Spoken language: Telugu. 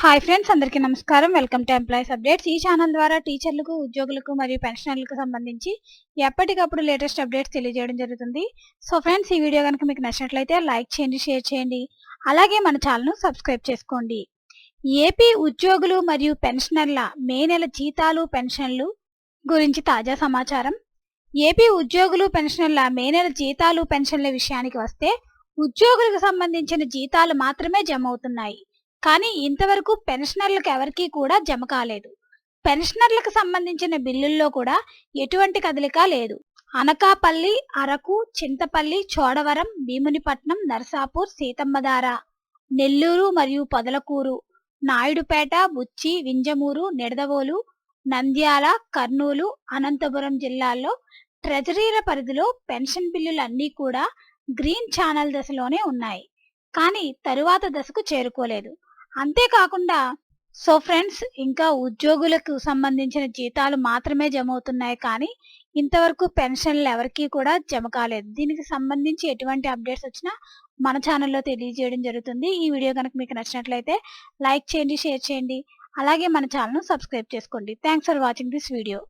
హాయ్ ఫ్రెండ్స్ అందరికీ నమస్కారం. వెల్కమ్ టు ఎంప్లాయీస్ అప్డేట్స్ ఈ ఛానల్ ద్వారా టీచర్లకు ఉద్యోగులకు మరియు పెన్షనర్లకు సంబంధించి ఎప్పటికప్పుడు లేటెస్ట్ అప్డేట్స్ తెలియజేయడం జరుగుతుంది. సో ఫ్రెండ్స్ ఈ వీడియో కనుక మీకు నచ్చినట్లయితే లైక్ చేయండి షేర్ చేయండి. అలాగే మన ఛానల్ను సబ్స్క్రైబ్ చేసుకోండి. ఏపీ ఉద్యోగులు మరియు పెన్షనర్ల మే నెల జీతాలు పెన్షన్లు గురించి తాజా సమాచారం. ఏపీ ఉద్యోగులు పెన్షనర్ల మే నెల జీతాలు పెన్షన్ల విషయానికి వస్తే ఉద్యోగులకు సంబంధించిన జీతాలు మాత్రమే జమ అవుతున్నాయి. కానీ ఇంతవరకు పెన్షనర్లకు ఎవరికీ కూడా జమ కాలేదు. పెన్షనర్లకు సంబంధించిన బిల్లుల్లో కూడా ఎటువంటి కదలిక లేదు. అనకాపల్లి అరకు చింతపల్లి చోడవరం భీమునిపట్నం నరసాపూర్ సీతమ్మధార నెల్లూరు మరియు పొదలకూరు నాయుడుపేట బుచ్చి వింజమూరు నిడదవోలు నంద్యాల కర్నూలు అనంతపురం జిల్లాల్లో ట్రెజరీల పరిధిలో పెన్షన్ బిల్లులన్నీ కూడా గ్రీన్ ఛానల్ దశలోనే ఉన్నాయి. కానీ తరువాత దశకు చేరుకోలేదు. అంతేకాకుండా సో ఫ్రెండ్స్ ఇంకా ఉద్యోగులకు సంబంధించిన జీతాలు మాత్రమే జమ అవుతున్నాయి కానీ ఇంతవరకు పెన్షన్లు ఎవరికీ కూడా జమ కాలేదు. దీనికి సంబంధించి ఎటువంటి అప్డేట్స్ వచ్చినా మన ఛానల్లో తెలియజేయడం జరుగుతుంది. ఈ వీడియో కనుక మీకు నచ్చినట్లయితే లైక్ చేయండి షేర్ చేయండి. అలాగే మన ఛానల్ను సబ్స్క్రైబ్ చేసుకోండి. Thanks for watching this video.